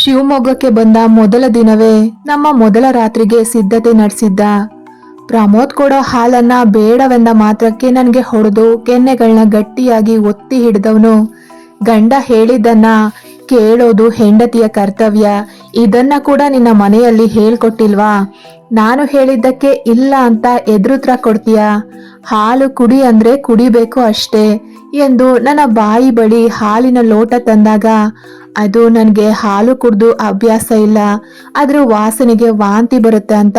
ಶಿವಮೊಗ್ಗಕ್ಕೆ ಬಂದ ಮೊದಲ ದಿನವೇ ನಮ್ಮ ಮೊದಲ ರಾತ್ರಿಗೆ ಸಿದ್ಧತೆ ನಡೆಸಿದ್ದ. ಪ್ರಮೋದ್ ಕೊಡೋ ಹಾಲನ್ನ ಬೇಡವೆಂದ ಮಾತ್ರಕ್ಕೆ ನನಗೆ ಹೊಡೆದು ಕೆನ್ನೆಗಳನ್ನ ಗಟ್ಟಿಯಾಗಿ ಒತ್ತಿ ಹಿಡಿದವನು. ಗಂಡ ಹೇಳಿದ್ದನ್ನ ಕೇಳೋದು ಹೆಂಡತಿಯ ಕರ್ತವ್ಯ. ಇದನ್ನ ಕೂಡ ನಿನ್ನ ಮನೆಯಲ್ಲಿ ಹೇಳ್ಕೊಟ್ಟಿಲ್ವಾ? ನಾನು ಹೇಳಿದ್ದಕ್ಕೆ ಇಲ್ಲ ಅಂತ ಎದುರುತ್ರ ಕೊಡ್ತೀಯ? ಹಾಲು ಕುಡಿ ಅಂದ್ರೆ ಕುಡಿಬೇಕು ಅಷ್ಟೇ ಎಂದು ನನ್ನ ಬಾಯಿ ಬಳಿ ಹಾಲಿನ ಲೋಟ ತಂದಾಗ ಅದು ನನಗೆ ಹಾಲು ಕುಡಿದು ಅಭ್ಯಾಸ ಇಲ್ಲ. ಅದರ ವಾಸನೆಗೆ ವಾಂತಿ ಬರುತ್ತೆ ಅಂತ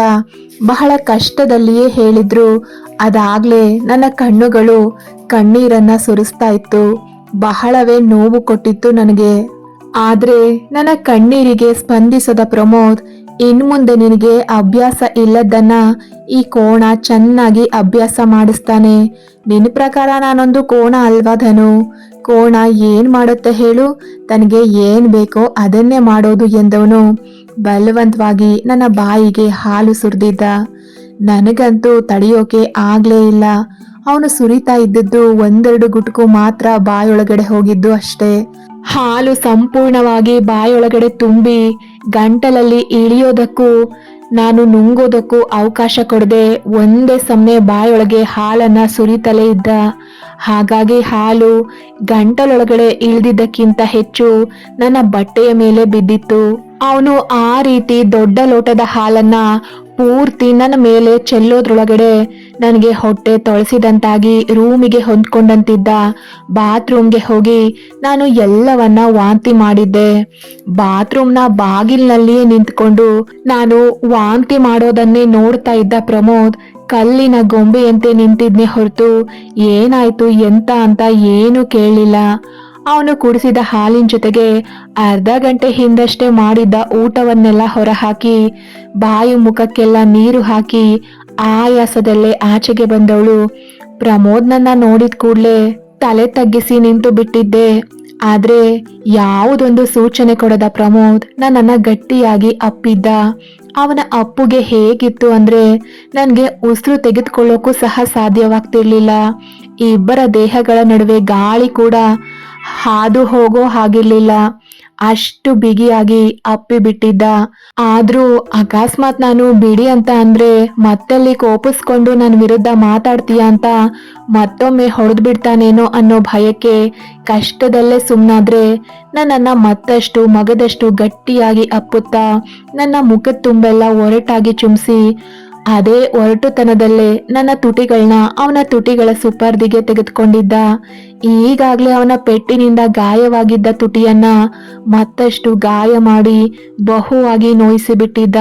ಬಹಳ ಕಷ್ಟದಲ್ಲಿಯೇ ಹೇಳಿದ್ರು. ಅದಾಗ್ಲೇ ನನ್ನ ಕಣ್ಣುಗಳು ಕಣ್ಣೀರನ್ನ ಸುರಿಸ್ತಾ ಇತ್ತು. ಬಹಳವೇ ನೋವು ಕೊಟ್ಟಿತ್ತು ನನಗೆ. ಆದರೆ ನನ್ನ ಕಣ್ಣೀರಿಗೆ ಸ್ಪಂದಿಸದ ಪ್ರಮೋದ್ ಇನ್ಮುಂದೆ ನಿನಗೆ ಅಭ್ಯಾಸ ಇಲ್ಲದನ್ನ ಈ ಕೋಣ ಚೆನ್ನಾಗಿ ಅಭ್ಯಾಸ ಮಾಡಿಸ್ತಾನೆ. ನಿನ್ನ ಪ್ರಕಾರ ನಾನೊಂದು ಕೋಣ ಅಲ್ವಾ ಧನು? ಕೋಣ ಏನ್ ಮಾಡುತ್ತೆ ಹೇಳು? ತನಗೆ ಏನ್ ಬೇಕೋ ಅದನ್ನೇ ಮಾಡೋದು ಎಂದವನು. ಬಲವಂತವಾಗಿ ನನ್ನ ಬಾಯಿಗೆ ಹಾಲು ಸುರಿದಿದ್ದ. ನನಗಂತೂ ತಡೆಯೋಕೆ ಆಗ್ಲೇ ಇಲ್ಲ. ಅವನು ಸುರಿತಾ ಇದ್ದದ್ದು ಒಂದೆರಡು ಗುಟ್ಕು ಮಾತ್ರ ಬಾಯೊಳಗಡೆ ಹೋಗಿದ್ದು ಅಷ್ಟೇ. ಹಾಲು ಸಂಪೂರ್ಣವಾಗಿ ಬಾಯೊಳಗಡೆ ತುಂಬಿ ಗಂಟಲಲ್ಲಿ ಇಳಿಯೋದಕ್ಕೂ, ನಾನು ನುಂಗೋದಕ್ಕೂ ಅವಕಾಶ ಕೊಡದೆ ಒಂದೇ ಸಮನೆ ಬಾಯೊಳಗೆ ಹಾಲನ್ನ ಸುರಿತಲೇ ಇದ್ದ. ಹಾಗಾಗಿ ಹಾಲು ಗಂಟಲೊಳಗಡೆ ಇಳಿದಿದ್ದಕ್ಕಿಂತ ಹೆಚ್ಚು ನನ್ನ ಬಟ್ಟೆಯ ಮೇಲೆ ಬಿದ್ದಿತ್ತು. ಅವನು ಆ ರೀತಿ ದೊಡ್ಡ ಲೋಟದ ಹಾಲನ್ನ ಪೂರ್ತಿ ನನ್ನ ಮೇಲೆ ಚೆಲ್ಲೋದ್ರೊಳಗಡೆ ನನಗೆ ಹೊಟ್ಟೆ ತೊಳಸಿದಂತಾಗಿ ರೂಮಿಗೆ ಹೊಂದ್ಕೊಂಡಂತಿದ್ದ ಬಾತ್ರೂಮ್ಗೆ ಹೋಗಿ ನಾನು ಎಲ್ಲವನ್ನ ವಾಂತಿ ಮಾಡಿದ್ದೆ. ಬಾತ್ರೂಮ್ನ ಬಾಗಿಲಿನಲ್ಲಿಯೇ ನಿಂತ್ಕೊಂಡು ನಾನು ವಾಂತಿ ಮಾಡೋದನ್ನೇ ನೋಡ್ತಾ ಇದ್ದ ಪ್ರಮೋದ್ ಕಲ್ಲಿನ ಗೊಂಬೆಯಂತೆ ನಿಂತಿದ್ನೆ ಹೊರತು ಏನಾಯ್ತು ಎಂತ ಅಂತ ಏನು ಕೇಳಲಿಲ್ಲ. ಅವನು ಕುಡಿಸಿದ ಹಾಲಿನ ಜೊತೆಗೆ ಅರ್ಧ ಗಂಟೆ ಹಿಂದಷ್ಟೇ ಮಾಡಿದ್ದ ಊಟವನ್ನೆಲ್ಲ ಹೊರಹಾಕಿ, ಬಾಯಿ ಮುಖಕ್ಕೆಲ್ಲ ನೀರು ಹಾಕಿ ಆಯಾಸದಲ್ಲೇ ಆಚೆಗೆ ಬಂದವಳು. ಪ್ರಮೋದ್ನನ್ನ ನೋಡಿದ ಕೂಡಲೇ ತಲೆ ತಗ್ಗಿಸಿ ನಿಂತು ಬಿಟ್ಟಿದ್ದೆ. ಆದ್ರೆ ಯಾವುದೊಂದು ಸೂಚನೆ ಕೊಡದ ಪ್ರಮೋದ್ ನನ್ನನ್ನ ಗಟ್ಟಿಯಾಗಿ ಅಪ್ಪಿದ್ದ. ಅವನ ಅಪ್ಪುಗೆ ಹೇಗಿತ್ತು ಅಂದ್ರೆ ನನಗೆ ಉಸಿರು ತೆಗೆದುಕೊಳ್ಳೋಕ್ಕೂ ಸಹ ಸಾಧ್ಯವಾಗ್ತಿರ್ಲಿಲ್ಲ. ಇಬ್ಬರ ದೇಹಗಳ ನಡುವೆ ಗಾಳಿ ಕೂಡ ಹಾದು ಹೋಗೋ ಹಾಗಿರ್ಲಿಲ್ಲ. ಅಷ್ಟು ಬಿಗಿಯಾಗಿ ಅಪ್ಪಿ ಬಿಟ್ಟಿದ್ದ. ಆದ್ರೂ ಅಕಸ್ಮಾತ್ ನಾನು ಬಿಡಿ ಅಂತ ಅಂದ್ರೆ ಮತ್ತಲ್ಲಿ ಕೋಪಿಸ್ಕೊಂಡು ನನ್ನ ವಿರುದ್ಧ ಮಾತಾಡ್ತೀಯ ಅಂತ ಮತ್ತೊಮ್ಮೆ ಹೊಡೆದು ಬಿಡ್ತಾನೇನೋ ಅನ್ನೋ ಭಯಕ್ಕೆ ಕಷ್ಟದಲ್ಲೇ ಸುಮ್ಮನಾದ್ರೆ ನನ್ನನ್ನ ಮತ್ತಷ್ಟು ಮಗದಷ್ಟು ಗಟ್ಟಿಯಾಗಿ ಅಪ್ಪುತ್ತಾ, ನನ್ನ ಮುಖದ ತುಂಬೆಲ್ಲ ಒರಟಾಗಿ ಚುಮ್ಸಿ ಅದೇ ಒರಟುತನದಲ್ಲೇ ನನ್ನ ತುಟಿಗಳನ್ನ ಅವನ ತುಟಿಗಳ ಸುಪರ್ದಿಗೆ ತೆಗೆದುಕೊಂಡಿದ್ದ. ಈಗಾಗ್ಲೇ ಅವನ ಪೆಟ್ಟಿನಿಂದ ಗಾಯವಾಗಿದ್ದ ತುಟಿಯನ್ನ ಮತ್ತಷ್ಟು ಗಾಯ ಮಾಡಿ ಬಹುವಾಗಿ ನೋಯಿಸಿ ಬಿಟ್ಟಿದ್ದ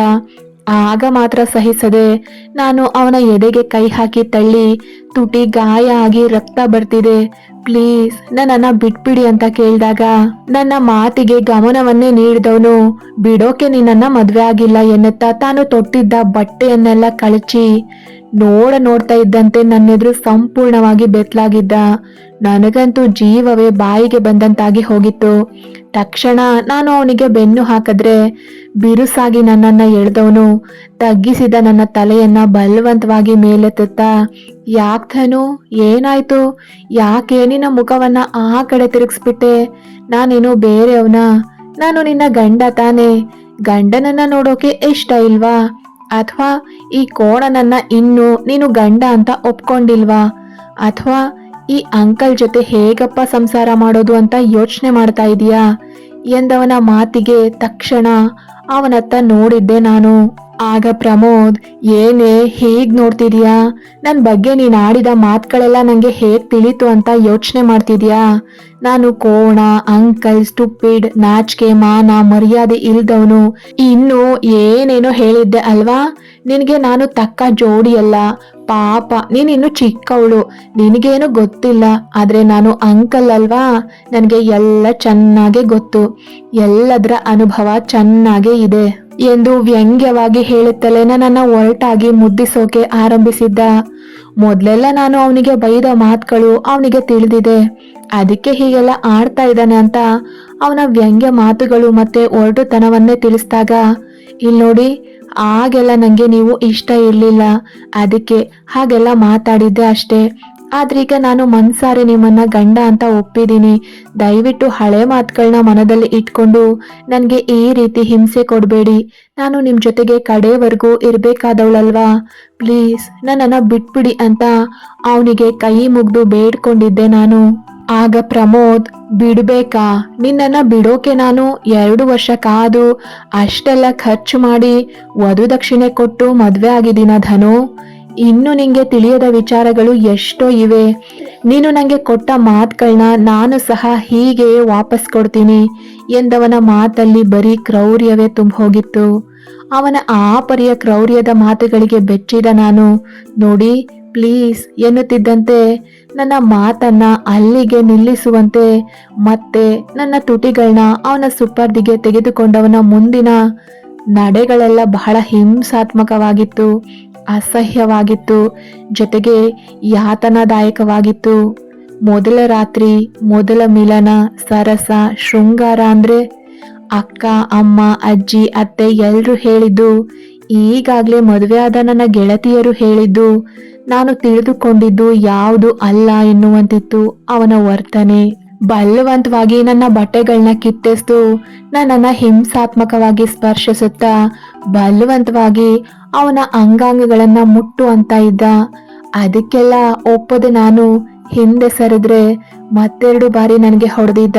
ಆಗ ಮಾತ್ರ ಸಹಿಸದೆ ನಾನು ಅವನ ಎದೆಗೆ ಕೈ ಹಾಕಿ ತಳ್ಳಿ, ತುಟಿ ಗಾಯ ಆಗಿ ರಕ್ತ ಬರ್ತಿದೆ. ಪ್ಲೀಸ್, ನನ್ನನ್ನ ಬಿಟ್ಬಿಡಿ ಅಂತ ಕೇಳಿದಾಗ ನನ್ನ ಮಾತಿಗೆ ಗಮನವನ್ನೇ ನೀಡಿದವನು, ಬಿಡೋಕೆ ನಿನ್ನನ್ನ ಮದ್ವೆ ಆಗಿಲ್ಲ ಎನ್ನುತ್ತಾ ತಾನು ತೊಟ್ಟಿದ್ದ ಬಟ್ಟೆಯನ್ನೆಲ್ಲ ಕಳಚಿ ನೋಡ ನೋಡ್ತಾ ಇದ್ದಂತೆ ನನ್ನೆದುರು ಸಂಪೂರ್ಣವಾಗಿ ಬೆತ್ತಲಾಗಿದ್ದ. ನನಗಂತೂ ಜೀವವೇ ಬಾಯಿಗೆ ಬಂದಂತಾಗಿ ಹೋಗಿತ್ತು. ತಕ್ಷಣ ನಾನು ಅವನಿಗೆ ಬೆನ್ನು ಹಾಕಿದ್ರೆ ಬಿರುಸಾಗಿ ನನ್ನನ್ನ ಎಳೆದವನು, ತಗ್ಗಿಸಿದ ನನ್ನ ತಲೆಯನ್ನ ಬಲವಂತವಾಗಿ ಮೇಲೆತ್ತುತ್ತಾ ಯಾಕ್ತನು ಏನಾಯ್ತು? ಯಾಕೆ ನಿನ್ನ ಮುಖವನ್ನ ಆ ಕಡೆ ತಿರುಗಿಸ್ಬಿಟ್ಟೆ? ನಾನೇನು ಬೇರೆಯವನ? ನಾನು ನಿನ್ನ ಗಂಡ ತಾನೆ. ಗಂಡನನ್ನ ನೋಡೋಕೆ ಇಷ್ಟ ಇಲ್ವಾ? ಅಥವಾ ಈ ಕೋಣನನ್ನ ಇನ್ನು ನೀನು ಗಂಡ ಅಂತ ಒಪ್ಕೊಂಡಿಲ್ವಾ? ಅಥವಾ ಈ ಅಂಕಲ್ ಜೊತೆ ಹೇಗಪ್ಪ ಸಂಸಾರ ಮಾಡೋದು ಅಂತ ಯೋಚನೆ ಮಾಡ್ತಾ ಇದೀಯಾ? ಎಂದವನ ಮಾತಿಗೆ ತಕ್ಷಣ ಅವನತ್ತ ನೋಡಿದ್ದೆ ನಾನು. ಆಗ ಪ್ರಮೋದ್, ಏನೇ ಹೇಗ್ ನೋಡ್ತಿದ್ಯಾ? ನನ್ನ ಬಗ್ಗೆ ನೀನ್ ಆಡಿದ ಮಾತುಗಳೆಲ್ಲ ನಂಗೆ ಹೇಗ್ ತಿಳಿತು ಅಂತ ಯೋಚನೆ ಮಾಡ್ತಿದ್ಯಾ? ನಾನು ಕೋಣ, ಅಂಕಲ್, ಸ್ಟುಪಿಡ್, ನಾಚಿಕೆ, ಮಾನ, ಮರ್ಯಾದೆ ಇಲ್ದವನು ಇನ್ನು ಏನೇನೋ ಹೇಳಿದ್ದೆ ಅಲ್ವಾ? ನಿನಗೆ ನಾನು ತಕ್ಕ ಜೋಡಿಯಲ್ಲ ಪಾಪ ನೀನಿನ್ನು ಚಿಕ್ಕವಳು, ನಿನಗೇನು ಗೊತ್ತಿಲ್ಲ, ಆದರೆ ನಾನು ಅಂಕಲ್ ಅಲ್ವಾ? ನನಗೆ ಎಲ್ಲ ಚೆನ್ನಾಗೇ ಗೊತ್ತು, ಎಲ್ಲದರ ಅನುಭವ ಚೆನ್ನಾಗೇ ಇದೆ ಎಂದು ವ್ಯಂಗ್ಯವಾಗಿ ಹೇಳುತ್ತಲೇ ನನ್ನ ಒರಟಾಗಿ ಮುದ್ದಿಸೋಕೆ ಆರಂಭಿಸಿದ್ದ. ಮೊದಲೆಲ್ಲ ನಾನು ಅವನಿಗೆ ಬೈದ ಮಾತುಗಳು ಅವನಿಗೆ ತಿಳಿದಿದೆ. ಅದಕ್ಕೆ ಹೀಗೆಲ್ಲ ಆಡ್ತಾ ಇದ್ದಾನೆ ಅಂತ ಅವನ ವ್ಯಂಗ್ಯ ಮಾತುಗಳು ಮತ್ತೆ ಒರಟುತನವನ್ನೇ ತಿಳಿಸಿದಾಗ ಇಲ್ಲಿ ನೋಡಿ ಆಗೆಲ್ಲ ನನಗೆ ನೀವು ಇಷ್ಟ ಇರಲಿಲ್ಲ. ಅದಕ್ಕೆ ಹಾಗೆಲ್ಲ ಮಾತಾಡಿದ್ದೆ ಅಷ್ಟೇ. ಆದ್ರೀಗ ನಾನು ಮನ್ಸಾರೆ ನಿಮ್ಮನ್ನ ಗಂಡ ಅಂತ ಒಪ್ಪಿದ್ದೀನಿ ದಯವಿಟ್ಟು ಹಳೆ ಮಾತುಗಳನ್ನ ಮನದಲ್ಲಿ ಇಟ್ಕೊಂಡು ನನಗೆ ಈ ರೀತಿ ಹಿಂಸೆ ಕೊಡಬೇಡಿ. ನಾನು ನಿಮ್ಮ ಜೊತೆಗೆ ಕಡೆವರೆಗೂ ಇರಬೇಕಾದವಳಲ್ವಾ? ಪ್ಲೀಸ್ ನನ್ನನ್ನು ಬಿಟ್ಬಿಡಿ ಅಂತ ಅವನಿಗೆ ಕೈ ಮುಗ್ದು ಬೇಡ್ಕೊಂಡಿದ್ದೆ ನಾನು. ಆಗ ಪ್ರಮೋದ್ ಬಿಡ್ಬೇಕಾ ನಿನ್ನನ್ನ ಬಿಡೋಕೆ ನಾನು ಎರಡು ವರ್ಷ ಕಾದು ಅಷ್ಟೆಲ್ಲ ಖರ್ಚು ಮಾಡಿ ವಧುದಕ್ಷಿಣೆ ಕೊಟ್ಟು ಮದುವೆ ಆಗಿದ್ದೀನ ಧನು? ಇನ್ನು ನಿಂಗೆ ತಿಳಿಯದ ವಿಚಾರಗಳು ಎಷ್ಟೋ ಇವೆ. ನೀನು ನನಗೆ ಕೊಟ್ಟ ಮಾತುಗಳನ್ನ ನಾನು ಸಹ ಹೀಗೆ ವಾಪಸ್ ಕೊಡ್ತೀನಿ ಎಂದವನ ಮಾತಲ್ಲಿ ಬರೀ ಕ್ರೌರ್ಯವೇ ತುಂಬ ಹೋಗಿತ್ತು ಅವನ ಆ ಪರಿಯ ಕ್ರೌರ್ಯದ ಮಾತುಗಳಿಗೆ ಬೆಚ್ಚಿದ ನಾನು, ನೋಡಿ ಪ್ಲೀಸ್ ಎನ್ನುತ್ತಿದ್ದಂತೆ ನನ್ನ ಮಾತನ್ನ ಅಲ್ಲಿಗೆ ನಿಲ್ಲಿಸುವಂತೆ ಮತ್ತೆ ನನ್ನ ತುಟಿಗಳನ್ನ ಅವನ ಸುಪರ್ದಿಗೆ ತೆಗೆದುಕೊಂಡವನ ಮುಂದಿನ ನಡೆಗಳೆಲ್ಲ ಬಹಳ ಹಿಂಸಾತ್ಮಕವಾಗಿತ್ತು, ಅಸಹ್ಯವಾಗಿತ್ತು, ಜೊತೆಗೆ ಯಾತನಾದಾಯಕವಾಗಿತ್ತು. ಮೊದಲ ರಾತ್ರಿ, ಮೊದಲ ಮಿಲನ, ಸರಸ, ಶೃಂಗಾರ ಅಂದ್ರೆ ಅಕ್ಕ, ಅಮ್ಮ, ಅಜ್ಜಿ, ಅತ್ತೆ ಎಲ್ಲರೂ ಹೇಳಿದ್ದು, ಈಗಾಗಲೇ ಆದ ನನ್ನ ಗೆಳತಿಯರು ಹೇಳಿದ್ದು ನಾನು ತಿಳಿದುಕೊಂಡಿದ್ದು ಯಾವುದು ಅಲ್ಲ ಎನ್ನುವಂತಿತ್ತು ಅವನ ವರ್ತನೆ. ಬಲವಂತವಾಗಿ ನನ್ನ ಬಟ್ಟೆಗಳನ್ನ ಕಿತ್ತೆಸ್ದು ನನ್ನನ್ನ ಹಿಂಸಾತ್ಮಕವಾಗಿ ಸ್ಪರ್ಶಿಸುತ್ತಾ, ಬಲವಂತವಾಗಿ ಅವನ ಅಂಗಾಂಗಗಳನ್ನ ಮುಟ್ಟು ಅಂತ ಇದ್ದ. ಅದಕ್ಕೆಲ್ಲ ಒಪ್ಪದೆ ನಾನು ಹಿಂದೆ ಸರಿದ್ರೆ ಮತ್ತೆರಡು ಬಾರಿ ನನಗೆ ಹೊಡೆದಿದ್ದ.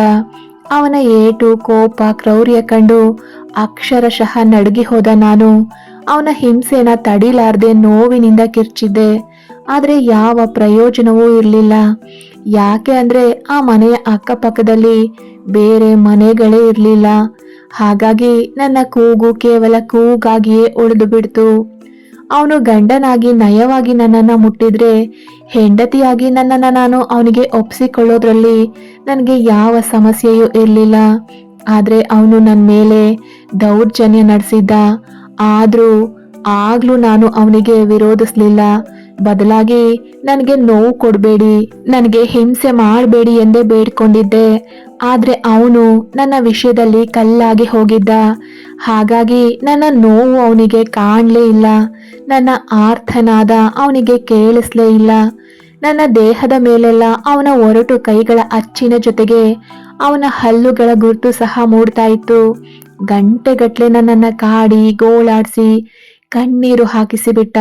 ಅವನ ಏಟು, ಕೋಪ, ಕ್ರೌರ್ಯ ಕಂಡು ಅಕ್ಷರಶಃ ನಡುಗಿ ಹೋದ ನಾನು. ಅವನ ಹಿಂಸೆನ ತಡಿಲಾರ್ದೆ ನೋವಿನಿಂದ ಕಿರ್ಚಿದ್ದೆ. ಆದರೆ ಯಾವ ಪ್ರಯೋಜನವೂ ಇರಲಿಲ್ಲ. ಯಾಕೆ ಅಂದರೆ ಆ ಮನೆಯ ಅಕ್ಕಪಕ್ಕದಲ್ಲಿ ಬೇರೆ ಮನೆಗಳೇ ಇರಲಿಲ್ಲ. ಹಾಗಾಗಿ ನನ್ನ ಕೂಗು ಕೇವಲ ಕೂಗಾಗಿಯೇ ಉಳಿದು ಬಿಡ್ತು. ಅವನು ಗಂಡನಾಗಿ ನಯವಾಗಿ ನನ್ನನ್ನು ಮುಟ್ಟಿದ್ರೆ ಹೆಂಡತಿಯಾಗಿ ನನ್ನನ್ನು ನಾನು ಅವನಿಗೆ ಒಪ್ಪಿಸಿಕೊಳ್ಳೋದ್ರಲ್ಲಿ ನನಗೆ ಯಾವ ಸಮಸ್ಯೆಯೂ ಇರಲಿಲ್ಲ. ಆದರೆ ಅವನು ನನ್ನ ಮೇಲೆ ದೌರ್ಜನ್ಯ ನಡೆಸಿದ್ದ. ಆದರೂ ಆಗ್ಲೂ ನಾನು ಅವನಿಗೆ ವಿರೋಧಿಸ್ಲಿಲ್ಲ. ಬದಲಾಗಿ ನನಗೆ ನೋವು ಕೊಡಬೇಡಿ, ನನಗೆ ಹಿಂಸೆ ಮಾಡಬೇಡಿ ಎಂದೇ ಬೇಡ್ಕೊಂಡಿದ್ದೆ. ಆದರೆ ಅವನು ನನ್ನ ವಿಷಯದಲ್ಲಿ ಕಲ್ಲಾಗಿ ಹೋಗಿದ್ದ. ಹಾಗಾಗಿ ನನ್ನ ನೋವು ಅವನಿಗೆ ಕಾಣಲೇ ಇಲ್ಲ. ನನ್ನ ಆರ್ಥನಾದ ಅವನಿಗೆ ಕೇಳಿಸ್ಲೇ ಇಲ್ಲ. ನನ್ನ ದೇಹದ ಮೇಲೆಲ್ಲ ಅವನ ಒರಟು ಕೈಗಳ ಅಚ್ಚಿನ ಜೊತೆಗೆ ಅವನ ಹಲ್ಲುಗಳ ಗುರುತು ಸಹ ಮೂಡ್ತಾ ಇತ್ತು. ಗಂಟೆಗಟ್ಟಲೆ ನನ್ನನ್ನು ಕಾಡಿ ಗೋಳಾಡಿಸಿ ಕಣ್ಣೀರು ಹಾಕಿಸಿಬಿಟ್ಟ.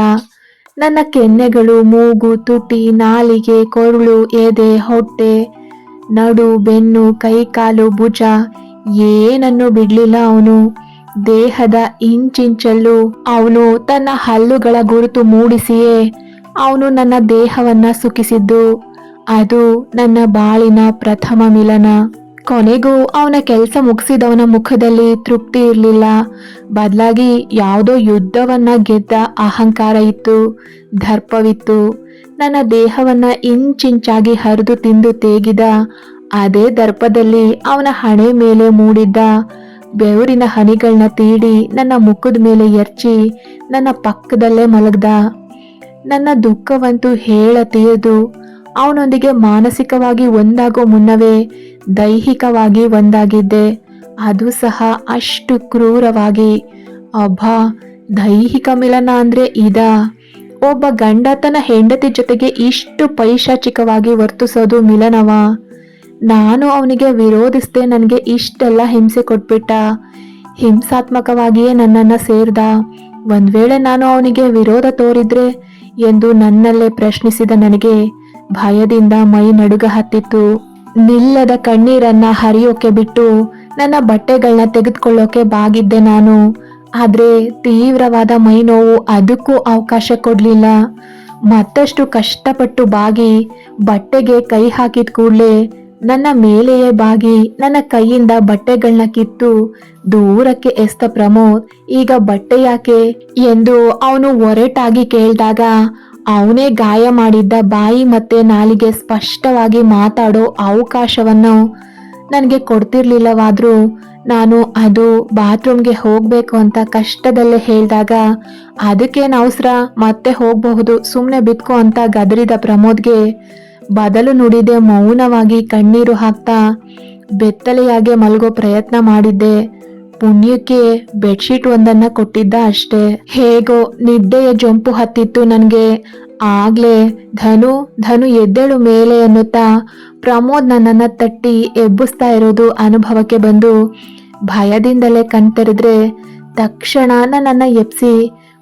ನನ್ನ ಕೆನ್ನೆಗಳು ಮೂಗು, ತುಟಿ, ನಾಲಿಗೆ, ಕೊರಳು, ಎದೆ, ಹೊಟ್ಟೆ, ನಡು ಬೆನ್ನು ಕೈ ಕಾಲು ಭುಜ. ಏನನ್ನು ಬಿಡ್ಲಿಲ್ಲ ಅವನು. ದೇಹದ ಇಂಚಿಂಚಲ್ಲೂ ಅವನು ತನ್ನ ಹಲ್ಲುಗಳ ಗುರುತು ಮೂಡಿಸಿಯೇ ಅವನು ನನ್ನ ದೇಹವನ್ನ ಸುಖಿಸಿದ್ದು. ಅದು ನನ್ನ ಬಾಳಿನ ಪ್ರಥಮ ಮಿಲನ. ಕೊನೆಗೂ ಅವನ ಕೆಲಸ ಮುಗಿಸಿದವನ ಮುಖದಲ್ಲಿ ತೃಪ್ತಿ ಇರಲಿಲ್ಲ. ಬದಲಾಗಿ ಯಾವುದೋ ಯುದ್ಧವನ್ನ ಗೆದ್ದ ಅಹಂಕಾರ ಇತ್ತು, ದರ್ಪವಿತ್ತು. ನನ್ನ ದೇಹವನ್ನ ಇಂಚಿಂಚಾಗಿ ಹರಿದು ತಿಂದು ತೇಗಿದ ಅದೇ ದರ್ಪದಲ್ಲಿ ಅವನ ಹಣೆ ಮೇಲೆ ಮೂಡಿದ್ದ ಬೆವರಿನ ಹನಿಗಳನ್ನ ತೀಡಿ ನನ್ನ ಮುಖದ ಮೇಲೆ ಎರ್ಚಿ ನನ್ನ ಪಕ್ಕದಲ್ಲೇ ಮಲಗ್ದ. ನನ್ನ ದುಃಖವಂತೂ ಹೇಳ ತೀರದು ಅವನೊಂದಿಗೆ ಮಾನಸಿಕವಾಗಿ ಒಂದಾಗೋ ಮುನ್ನವೇ ದೈಹಿಕವಾಗಿ ಒಂದಾಗಿದ್ದೆ, ಅದು ಸಹ ಅಷ್ಟು ಕ್ರೂರವಾಗಿ. ಅಬ್ಬಾ, ದೈಹಿಕ ಮಿಲನ ಅಂದರೆ ಇದಾ? ಒಬ್ಬ ಗಂಡ ತನ್ನ ಹೆಂಡತಿ ಜೊತೆಗೆ ಇಷ್ಟು ಪೈಶಾಚಿಕವಾಗಿ ವರ್ತಿಸೋದು ಮಿಲನವ? ನಾನು ಅವನಿಗೆ ವಿರೋಧಿಸ್ದೆ ನನಗೆ ಇಷ್ಟೆಲ್ಲ ಹಿಂಸೆ ಕೊಟ್ಬಿಟ್ಟ. ಹಿಂಸಾತ್ಮಕವಾಗಿಯೇ ನನ್ನನ್ನು ಸೇರ್ದ. ಒಂದ್ ವೇಳೆ ನಾನು ಅವನಿಗೆ ವಿರೋಧ ತೋರಿದ್ರೆ ಎಂದು ನನ್ನಲ್ಲೇ ಪ್ರಶ್ನಿಸಿದ ನನಗೆ ಭಯದಿಂದ ಮೈ ನಡುಗ ಹತ್ತಿತ್ತು. ನಿಲ್ಲದ ಕಣ್ಣೀರನ್ನ ಹರಿಯೋಕೆ ಬಿಟ್ಟು ನನ್ನ ಬಟ್ಟೆಗಳನ್ನ ತೆಗೆದುಕೊಳ್ಳೋಕೆ ಬಾಗಿದ್ದೆ ನಾನು. ಆದ್ರೆ ತೀವ್ರವಾದ ಮೈ ನೋವು ಅದಕ್ಕೂ ಅವಕಾಶ ಕೊಡ್ಲಿಲ್ಲ. ಮತ್ತಷ್ಟು ಕಷ್ಟಪಟ್ಟು ಬಾಗಿ ಬಟ್ಟೆಗೆ ಕೈ ಹಾಕಿದ ಕೂಡಲೇ ನನ್ನ ಮೇಲೆಯೇ ಬಾಗಿ ನನ್ನ ಕೈಯಿಂದ ಬಟ್ಟೆಗಳನ್ನ ಕಿತ್ತು ದೂರಕ್ಕೆ ಎಸ್ತ ಪ್ರಮೋದ್, ಈಗ ಬಟ್ಟೆ ಯಾಕೆ? ಎಂದು ಅವನು ಒರೆಟಾಗಿ ಕೇಳಿದಾಗ ಅವನೇ ಗಾಯ ಮಾಡಿದ್ದ ಬಾಯಿ ಮತ್ತೆ ನಾಲಿಗೆ ಸ್ಪಷ್ಟವಾಗಿ ಮಾತಾಡೋ ಅವಕಾಶವನ್ನು ನನಗೆ ಕೊಡ್ತಿರ್ಲಿಲ್ಲವಾದ್ರೂ ನಾನು ಅದು ಬಾತ್ರೂಮ್ಗೆ ಹೋಗ್ಬೇಕು ಅಂತ ಕಷ್ಟದಲ್ಲೇ ಹೇಳಿದಾಗ ಅದಕ್ಕೇನು ಅವಸರ ಮತ್ತೆ ಹೋಗಬಹುದು ಸುಮ್ಮನೆ ಬಿತ್ಕೋ ಅಂತ ಗದರಿದ ಪ್ರಮೋದ್ಗೆ ಬದಲು ನುಡಿದೆ ಮೌನವಾಗಿ ಕಣ್ಣೀರು ಹಾಕ್ತಾ ಬೆತ್ತಲೆಯಾಗೆ ಮಲಗೋ ಪ್ರಯತ್ನ ಮಾಡಿದ್ದೆ. ಪುಣ್ಯಕ್ಕೆ ಬೆಡ್ಶೀಟ್ ಒಂದನ್ನ ಕೊಟ್ಟಿದ್ದ ಅಷ್ಟೇ. ಹೇಗೋ ನಿದ್ದೆಯ ಜೊಂಪು ಹತ್ತಿತ್ತು ನನಗೆ. ಆಗ್ಲೇ ಧನು ಧನು ಎದ್ದೇಳು ಮೇಲೆ ಎನ್ನುತ್ತಾ ಪ್ರಮೋದ್ ನನ್ನನ್ನ ತಟ್ಟಿ ಎಬ್ಬಿಸ್ತಾ ಇರೋದು ಅನುಭವಕ್ಕೆ ಬಂದು ಭಯದಿಂದಲೇ ಕಣ್ತೆರೆದ್ರೆ ತಕ್ಷಣ ನನ್ನನ್ನ ಎಪ್ಸಿ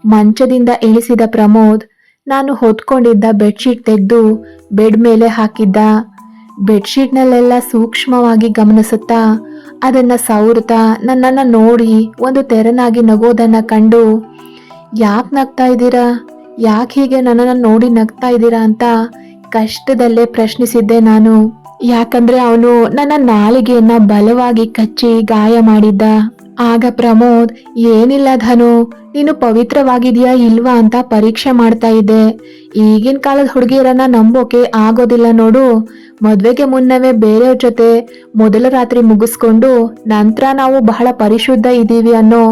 ಮಂಚದಿಂದ ಇಳಿಸಿದ ಪ್ರಮೋದ್ ನಾನು ಹೊತ್ಕೊಂಡಿದ್ದ ಬೆಡ್ಶೀಟ್ ತೆಗೆದು ಬೆಡ್ ಮೇಲೆ ಹಾಕಿದ್ದ. ಬೆಡ್ಶೀಟ್ನಲ್ಲೆಲ್ಲ ಸೂಕ್ಷ್ಮವಾಗಿ ಗಮನಿಸುತ್ತಾ ಅದನ್ನ ಸವರುತ್ತಾ ನನ್ನನ್ನ ನೋಡಿ ಒಂದು ತೆರನಾಗಿ ನಗೋದನ್ನ ಕಂಡು, ಯಾಕೆ ನಗ್ತಾ ಇದ್ದೀರಾ? ಯಾಕೆ ಹೀಗೆ ನನ್ನನ್ನು ನೋಡಿ ನಗ್ತಾ ಇದ್ದೀರಾ? ಅಂತ ಕಷ್ಟದಲ್ಲೇ ಪ್ರಶ್ನಿಸಿದ್ದೆ ನಾನು. ಯಾಕಂದ್ರೆ ಅವನು ನನ್ನ ನಾಲಿಗೆಯನ್ನ ಬಲವಾಗಿ ಕಚ್ಚಿ ಗಾಯ ಮಾಡಿದ್ದ ಆಗ ಪ್ರಮೋದ್, ಏನಿಲ್ಲ ಧನು, ನೀನು ಪವಿತ್ರವಾಗಿದೆಯಾ ಇಲ್ವಾ ಅಂತ ಪರೀಕ್ಷೆ ಮಾಡ್ತಾ ಇದ್ದೆ. ಈಗಿನ ಕಾಲದ ಹುಡುಗಿಯರನ್ನ ನಂಬೋಕೆ ಆಗೋದಿಲ್ಲ ನೋಡು. ಮದುವೆಗೆ ಮುನ್ನವೇ ಬೇರೆಯವ್ರ ಜೊತೆ ಮೊದಲ ರಾತ್ರಿ ಮುಗಿಸ್ಕೊಂಡು ನಂತರ ನಾವು ಬಹಳ ಪರಿಶುದ್ಧ ಇದ್ದೀವಿ ಅನ್ನೋ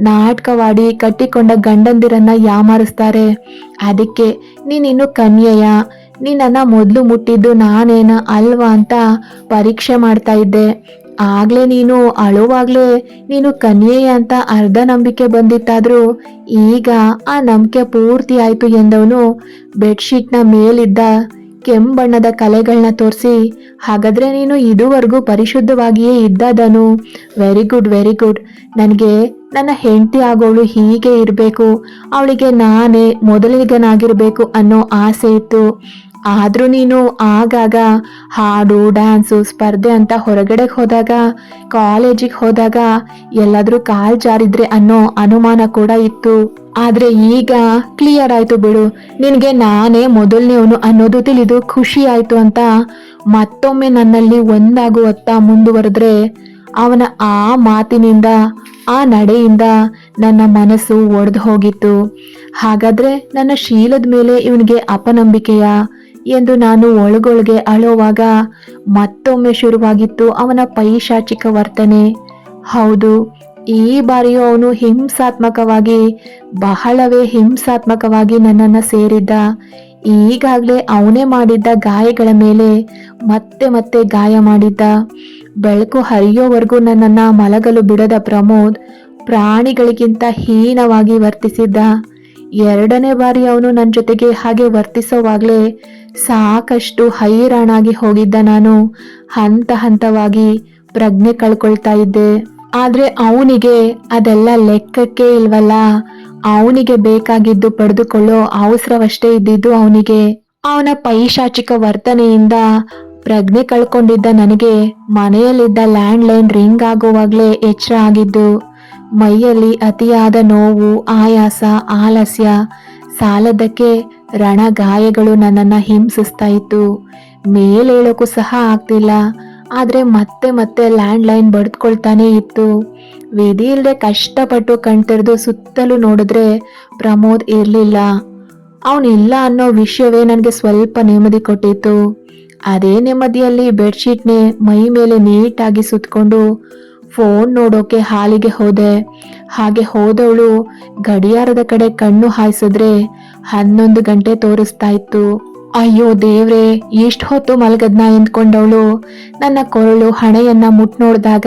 ನಾಟಕವಾಡಿ ಕಟ್ಟಿಕೊಂಡ ಗಂಡಂದಿರನ್ನ ಯಾಮಾರಿಸ್ತಾರೆ. ಅದಕ್ಕೆ, ನೀನಿನ್ನು ಕನ್ಯೆಯ ನೀನನ್ನ ಮೊದಲು ಮುಟ್ಟಿದ್ದು ನಾನೇನ ಅಲ್ವಾ ಅಂತ ಪರೀಕ್ಷೆ ಮಾಡ್ತಾ ಇದ್ದೆ. ಆಗ್ಲೇ ನೀನು ಅಳುವಾಗ್ಲೇ ನೀನು ಕನ್ಯೆ ಅಂತ ಅರ್ಧ ನಂಬಿಕೆ ಬಂದಿತ್ತಾದ್ರೂ ಈಗ ಆ ನಂಬಿಕೆ ಪೂರ್ತಿ ಆಯ್ತು ಎಂದವನು ಬೆಡ್ಶೀಟ್ನ ಮೇಲಿದ್ದ ಕೆಂಬಣ್ಣದ ಕಲೆಗಳನ್ನ ತೋರಿಸಿ, ಹಾಗಾದ್ರೆ ನೀನು ಇದುವರೆಗೂ ಪರಿಶುದ್ಧವಾಗಿಯೇ ಇದ್ದದನು? ವೆರಿ ಗುಡ್ ವೆರಿ ಗುಡ್ ನನಗೆ ನನ್ನ ಹೆಂಡತಿ ಆಗೋಳು ಹೀಗೆ ಇರಬೇಕು. ಅವಳಿಗೆ ನಾನೇ ಮೊದಲಿಗನಾಗಿರಬೇಕು ಅನ್ನೋ ಆಸೆ ಇತ್ತು. ಆದ್ರೂ ನೀನು ಆಗಾಗ ಹಾಡು, ಡ್ಯಾನ್ಸು, ಸ್ಪರ್ಧೆ ಅಂತ ಹೊರಗಡೆ ಹೋದಾಗ, ಕಾಲೇಜಿಗೆ ಹೋದಾಗ ಎಲ್ಲಾದರೂ ಕಾಲ್ ಜಾರಿದ್ರೆ ಅನ್ನೋ ಅನುಮಾನ ಕೂಡ ಇತ್ತು. ಆದ್ರೆ ಈಗ ಕ್ಲಿಯರ್ ಆಯ್ತು ಬಿಡು. ನಿನಗೆ ನಾನೇ ಮೊದಲನೇವನು ಅನ್ನೋದು ತಿಳಿದು ಖುಷಿ ಆಯ್ತು ಅಂತ ಮತ್ತೊಮ್ಮೆ ನನ್ನಲ್ಲಿ ಒಂದಾಗುವತ್ತ ಮುಂದುವರೆದ್ರೆ ಅವನ ಆ ಮಾತಿನಿಂದ, ಆ ನಡೆಯಿಂದ ನನ್ನ ಮನಸ್ಸು ಒಡೆದು ಹೋಗಿತ್ತು. ಹಾಗಾದ್ರೆ ನನ್ನ ಶೀಲದ ಮೇಲೆ ಇವನಿಗೆ ಅಪನಂಬಿಕೆಯ? ಎಂದು ನಾನು ಒಳಗೊಳಗೆ ಅಳೋವಾಗ ಮತ್ತೊಮ್ಮೆ ಶುರುವಾಗಿತ್ತು ಅವನ ಪೈಶಾಚಿಕ ವರ್ತನೆ. ಹೌದು, ಈ ಬಾರಿಯೂ ಅವನು ಹಿಂಸಾತ್ಮಕವಾಗಿ, ಬಹಳವೇ ಹಿಂಸಾತ್ಮಕವಾಗಿ ನನ್ನನ್ನು ಸೇರಿದ್ದ. ಈಗಾಗಲೇ ಅವನೇ ಮಾಡಿದ್ದ ಗಾಯಗಳ ಮೇಲೆ ಮತ್ತೆ ಮತ್ತೆ ಗಾಯ ಮಾಡಿದ್ದ. ಬೆಳಕು ಹರಿಯೋವರೆಗೂ ನನ್ನನ್ನ ಮಲಗಲು ಬಿಡದ ಪ್ರಮೋದ್ ಪ್ರಾಣಿಗಳಿಗಿಂತ ಹೀನವಾಗಿ ವರ್ತಿಸಿದ್ದ. ಎರಡನೇ ಬಾರಿ ಅವನು ನನ್ನ ಜೊತೆಗೆ ಹಾಗೆ ವರ್ತಿಸೋವಾಗಲೇ ಸಾಕಷ್ಟು ಹೈರಾಣಾಗಿ ಹೋಗಿದ್ದ ನಾನು. ಹಂತ ಹಂತವಾಗಿ ಪ್ರಜ್ಞೆ ಕಳ್ಕೊಳ್ತಾ ಇದ್ದೆ. ಆದ್ರೆ ಅವನಿಗೆ ಅದೆಲ್ಲ ಲೆಕ್ಕಕ್ಕೆ ಇಲ್ವಲ್ಲ? ಅವನಿಗೆ ಬೇಕಾಗಿದ್ದು ಪಡೆದುಕೊಳ್ಳೋ ಅವಸರವಷ್ಟೇ ಇದ್ದಿದ್ದು ಅವನಿಗೆ. ಅವನ ಪೈಶಾಚಿಕ ವರ್ತನೆಯಿಂದ ಪ್ರಜ್ಞೆ ಕಳ್ಕೊಂಡಿದ್ದ ನನಗೆ ಮನೆಯಲ್ಲಿದ್ದ ಲ್ಯಾಂಡ್ ಲೈನ್ ರಿಂಗ್ ಆಗುವಾಗಲೇ ಎಚ್ಚರ ಆಗಿದ್ದು. ಮೈಯಲ್ಲಿ ಅತಿಯಾದ ನೋವು, ಆಯಾಸ, ಆಲಸ್ಯ ಸಾಲದಕ್ಕೆ ರಣಗಾಯಗಳು ನನ್ನನ್ನು ಹಿಂಸಿಸ್ತಾ ಇತ್ತು. ಮೇಲೇಳೋಕ್ಕೂ ಸಹ ಆಗ್ತಿಲ್ಲ, ಆದರೆ ಮತ್ತೆ ಮತ್ತೆ ಲ್ಯಾಂಡ್ ಲೈನ್ ಬಡ್ದ್ಕೊಳ್ತಾನೆ ಇತ್ತು. ವಿಧಿ ಇಲ್ಲದೆ ಕಷ್ಟಪಟ್ಟು ಕಣ್ತೆರೆದು ಸುತ್ತಲೂ ನೋಡಿದ್ರೆ ಪ್ರಮೋದ್ ಇರಲಿಲ್ಲ. ಅವನಿಲ್ಲ ಅನ್ನೋ ವಿಷಯವೇ ನನಗೆ ಸ್ವಲ್ಪ ನೆಮ್ಮದಿ ಕೊಟ್ಟಿತ್ತು. ಅದೇ ನೆಮ್ಮದಿಯಲ್ಲಿ ಬೆಡ್ಶೀಟ್ನೇ ಮೈ ಮೇಲೆ ನೀಟಾಗಿ ಸುತ್ಕೊಂಡು ಫೋನ್ ನೋಡೋಕೆ ಹಾಲಿಗೆ ಹೋದೆ. ಹಾಗೆ ಹೋದವಳು ಗಡಿಯಾರದ ಕಡೆ ಕಣ್ಣು ಹಾಯಿಸಿದ್ರೆ ಹನ್ನೊಂದು ಗಂಟೆ ತೋರಿಸ್ತಾ ಇತ್ತು. ಅಯ್ಯೋ ದೇವ್ರೆ ಎಷ್ಟು ಹೊತ್ತು ಮಲಗದ್ನ ಎಂದ್ಕೊಂಡವಳು. ನನ್ನ ಕೊರಳು ಹಣೆಯನ್ನ ಮುಟ್ ನೋಡಿದಾಗ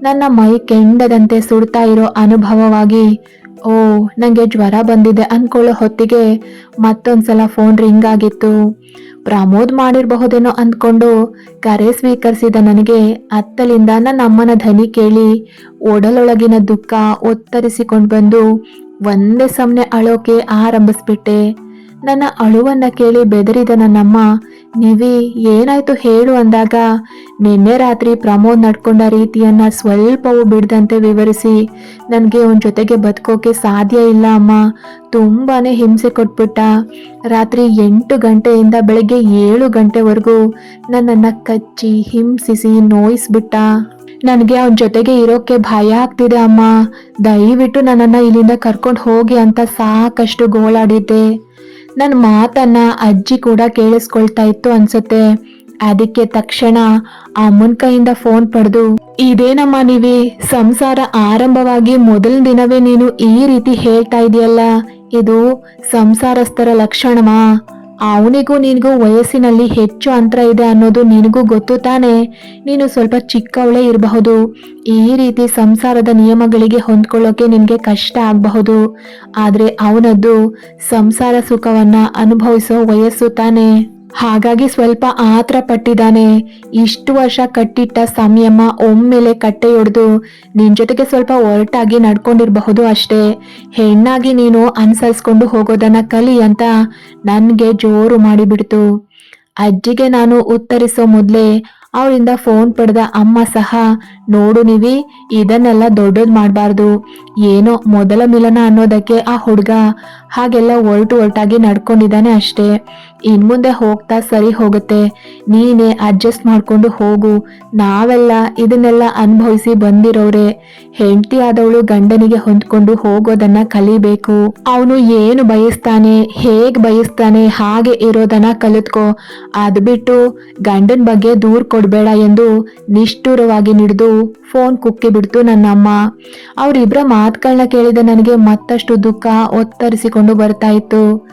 ನನ್ನ ಮೈ ಕೆಂಡದಂತೆ ಸುಡ್ತಾ ಇರೋ ಅನುಭವವಾಗಿ, ಓ, ನಂಗೆ ಜ್ವರ ಬಂದಿದೆ ಅನ್ಕೊಳ್ಳೋ ಹೊತ್ತಿಗೆ ಮತ್ತೊಂದ್ಸಲ ಫೋನ್ ರಿಂಗ್ ಆಗಿತ್ತು. ಪ್ರಮೋದ್ ಮಾಡಿರಬಹುದೇನೋ ಅಂದ್ಕೊಂಡು ಕರೆ ಸ್ವೀಕರಿಸಿದ ನನಗೆ ಅತ್ತಲಿಂದ ನನ್ನ ಅಮ್ಮನ ಧನಿ ಕೇಳಿ ಒಡಲೊಳಗಿನ ದುಃಖ ಒತ್ತರಿಸಿಕೊಂಡು ಬಂದು, ಒಂದೇ ಸಮನೆ ಅಳೋಕೆ ಆರಂಭಿಸ್ಬಿಟ್ಟೆ. ನನ್ನ ಅಳುವನ್ನ ಕೇಳಿ ಬೆದರಿದ ನನ್ನಮ್ಮ, ನೀವಿ, ಏನಾಯ್ತು ಹೇಳು ಅಂದಾಗ, ನಿನ್ನೆ ರಾತ್ರಿ ಪ್ರಮೋದ್ ನಡ್ಕೊಂಡ ರೀತಿಯನ್ನ ಸ್ವಲ್ಪವೂ ಬಿಡದಂತೆ ವಿವರಿಸಿ, ನನಗೆ ಅವನ ಜೊತೆಗೆ ಬದುಕೋಕೆ ಸಾಧ್ಯ ಇಲ್ಲ ಅಮ್ಮ. ತುಂಬಾನೇ ಹಿಂಸೆ ಕೊಟ್ಬಿಟ್ಟ. ರಾತ್ರಿ ಎಂಟು ಗಂಟೆಯಿಂದ ಬೆಳಗ್ಗೆ ಏಳು ಗಂಟೆವರೆಗೂ ನನ್ನನ್ನ ಕಚ್ಚಿ, ಹಿಂಸಿಸಿ ನೋಯಿಸ್ಬಿಟ್ಟ. ನನಗೆ ಅವನ ಜೊತೆಗೆ ಇರೋಕೆ ಭಯ ಆಗ್ತಿದೆ ಅಮ್ಮ. ದಯವಿಟ್ಟು ನನ್ನನ್ನ ಇಲ್ಲಿಂದ ಕರ್ಕೊಂಡು ಹೋಗಿ ಅಂತ ಸಾಕಷ್ಟು ಗೋಳಾಡಿದ್ದೆ. ನನ್ನ ಮಾತನ್ನ ಅಜ್ಜಿ ಕೂಡ ಕೇಳಿಸ್ಕೊಳ್ತಾ ಇತ್ತು ಅನ್ಸುತ್ತೆ. ಅದಕ್ಕೆ ತಕ್ಷಣ ಆ ಕೈಯಿಂದ ಫೋನ್ ಪಡೆದು, ಇದೇನಮ್ಮ ನೀವಿ? ಸಂಸಾರ ಆರಂಭವಾಗಿ ಮೊದಲ ದಿನವೇ ನೀನು ಈ ರೀತಿ ಹೇಳ್ತಾ ಇದೆಯಲ್ಲ? ಇದು ಸಂಸಾರಸ್ಥರ ಲಕ್ಷಣವಾ ಅವನಿಗೂ ನಿನಗೂ ವಯಸ್ಸಿನಲ್ಲಿ ಹೆಚ್ಚು ಅಂತರ ಇದೆ ಅನ್ನೋದು ನಿನಗೂ ಗೊತ್ತು ತಾನೇ? ನೀನು ಸ್ವಲ್ಪ ಚಿಕ್ಕವಳೇ ಇರಬಹುದು. ಈ ರೀತಿ ಸಂಸಾರದ ನಿಯಮಗಳಿಗೆ ಹೊಂದ್ಕೊಳ್ಳೋಕೆ ನಿನಗೆ ಕಷ್ಟ ಆಗಬಹುದು. ಆದರೆ ಅವನದ್ದು ಸಂಸಾರ ಸುಖವನ್ನು ಅನುಭವಿಸೋ ವಯಸ್ಸು ತಾನೇ? ಹಾಗಾಗಿ ಸ್ವಲ್ಪ ಆತ್ರ ಪಟ್ಟಿದ್ದಾನೆ. ಇಷ್ಟು ವರ್ಷ ಕಟ್ಟಿಟ್ಟ ಸಂಯಮ ಒಮ್ಮೆಲೆ ಕಟ್ಟೆಯೊಡೆದು ನಿನ್ ಜೊತೆಗೆ ಸ್ವಲ್ಪ ಒರಟಾಗಿ ನಡ್ಕೊಂಡಿರಬಹುದು ಅಷ್ಟೇ. ಹೆಣ್ಣಾಗಿ ನೀನು ಅನುಸರಿಸ್ಕೊಂಡು ಹೋಗೋದನ್ನ ಕಲಿ ಅಂತ ನನಗೆ ಜೋರು ಮಾಡಿಬಿಡ್ತು. ಅಜ್ಜಿಗೆ ನಾನು ಉತ್ತರಿಸೋ ಮೊದಲೇ ಅವಳಿಂದ ಫೋನ್ ಪಡೆದ ಅಮ್ಮ ಸಹ, ನೋಡು ನೀವಿ, ಇದನ್ನೆಲ್ಲ ದೊಡ್ಡದು ಮಾಡಬಾರ್ದು. ಏನೋ ಮೊದಲ ಮಿಲನ ಅನ್ನೋದಕ್ಕೆ ಆ ಹುಡುಗ ಹಾಗೆಲ್ಲ ಒರಟು ಒರಟಾಗಿ ನಡ್ಕೊಂಡಿದ್ದಾನೆ ಅಷ್ಟೇ. ಇನ್ಮುಂದೆ ಹೋಗ್ತಾ ಸರಿ ಹೋಗುತ್ತೆ. ನೀನೇ ಅಡ್ಜಸ್ಟ್ ಮಾಡ್ಕೊಂಡು ಹೋಗು. ನಾವೆಲ್ಲ ಇದನ್ನೆಲ್ಲ ಅನುಭವಿಸಿ ಬಂದಿರೋರೆ. ಹೆಂಡತಿ ಆದವಳು ಗಂಡನಿಗೆ ಹೊಂದ್ಕೊಂಡು ಹೋಗೋದನ್ನ ಕಲಿಬೇಕು. ಅವನು ಏನು ಬಯಸ್ತಾನೆ, ಹೇಗ್ ಬಯಸ್ತಾನೆ, ಹಾಗೆ ಇರೋದನ್ನ ಕಲಿತ್ಕೋ. ಅದು ಬಿಟ್ಟು ಗಂಡನ ಬಗ್ಗೆ ದೂರ್ ಕೊಡ್ಬೇಡ ಎಂದು ನಿಷ್ಠುರವಾಗಿ ನಿಡಿದು ಫೋನ್ ಕುಕ್ಕಿ ಬಿಡ್ತು ನನ್ನಮ್ಮ. ಅವರಿಬ್ಬರ ಮಾತುಗಳನ್ನ ಕೇಳಿದ ನನಗೆ ಮತ್ತಷ್ಟು ದುಃಖ ಒತ್ತರಿಸಿಕೊಂಡು ಬರ್ತಾ ಇತ್ತು.